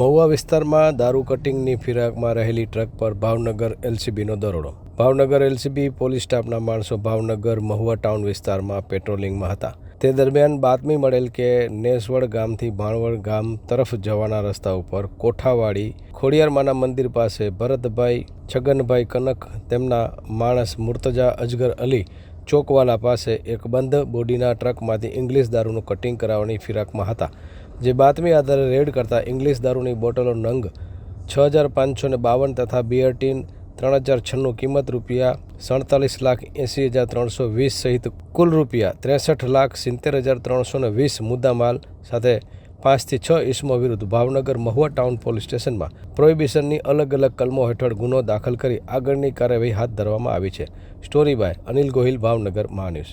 મહુવા વિસ્તારમાં દારૂ કટિંગની ફિરાકમાં રહેલી ટ્રક પર ભાવનગર એલસીબીનો દરોડો. ભાવનગર એલસીબી પોલીસ સ્ટાફના માણસો ભાવનગર મહુવા ટાઉન વિસ્તારમાં પેટ્રોલિંગમાં હતા. તે દરમિયાન બાતમી મળેલ કે નેસવડ ગામથી ભાણવડ ગામ તરફ જવાના રસ્તા ઉપર કોઠાવાડી ખોડિયારમાના મંદિર પાસે ભરતભાઈ, છગનભાઈ કનક, તેમના માણસ મુર્તજા અજગર અલી, ચોકવાલા પાસે એક બંધ બોડીના ટ્રકમાંથી ઇંગ્લિશ દારૂનું કટિંગ કરાવવાની ફિરાકમાં હતા. જે બાતમી આધારે રેડ કરતા ઇંગ્લિશ દારૂની બોટલો નંગ, છ હજાર પાંચસો ને બાવન તથા બિયર ત્રણ હજાર છન્નું કિંમત રૂપિયા સડતાલીસ લાખ એંસી હજાર ત્રણસો વીસ સહિત કુલ રૂપિયા ત્રેસઠ લાખ સિત્તેર હજાર ત્રણસો ને વીસ મુદ્દામાલ સાથે પાંચથી છ ઇસમો વિરુદ્ધ ભાવનગર મહુવા ટાઉન પોલીસ સ્ટેશનમાં પ્રોહિબિશનની અલગ અલગ કલમો હેઠળ ગુનો દાખલ કરી આગળની કાર્યવાહી હાથ ધરવામાં આવી છે. Story by Anil Gohil, Bhavnagar, મહાન્યૂઝ.